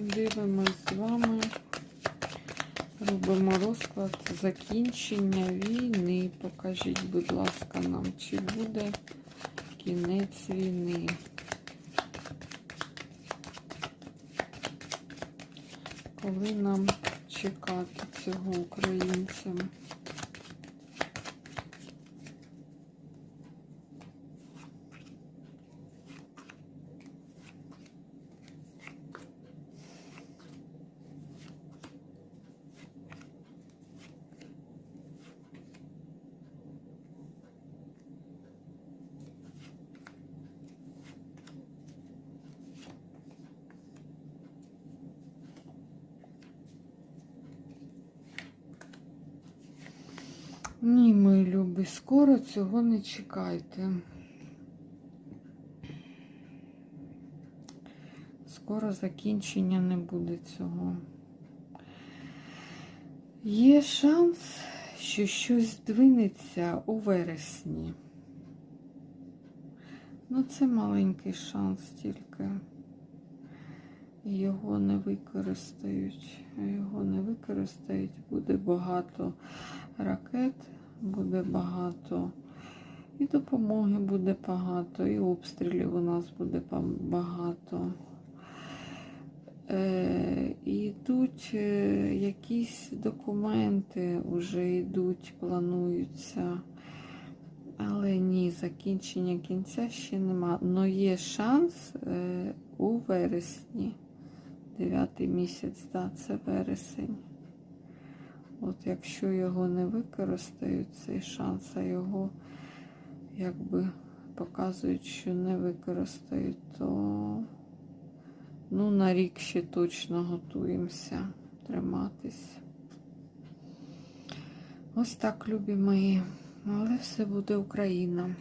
Дивимось з вами. Робимо розклад закінчення війни. Покажіть, будь ласка, нам, чи буде кінець війни. Коли нам чекати цього українцям? Ні, мої любі, скоро цього не чекайте. Скоро закінчення не буде цього. Є шанс, що щось здвинеться у вересні. Ну, це маленький шанс тільки. Його не використають. Використають, буде багато ракет, буде багато, і допомоги буде багато, і обстрілів у нас буде багато. Е, і йдуть е, якісь документи, вже йдуть, плануються. Але ні, закінчення кінця ще нема. Но є шанс е, у вересні. Дев'ятий місяць, да, це вересень. От якщо його не використають, цей шанс, а його якби показують, що не використають, то ну, на рік ще точно готуємося триматись. Ось так, любі мої. Але все буде Україна.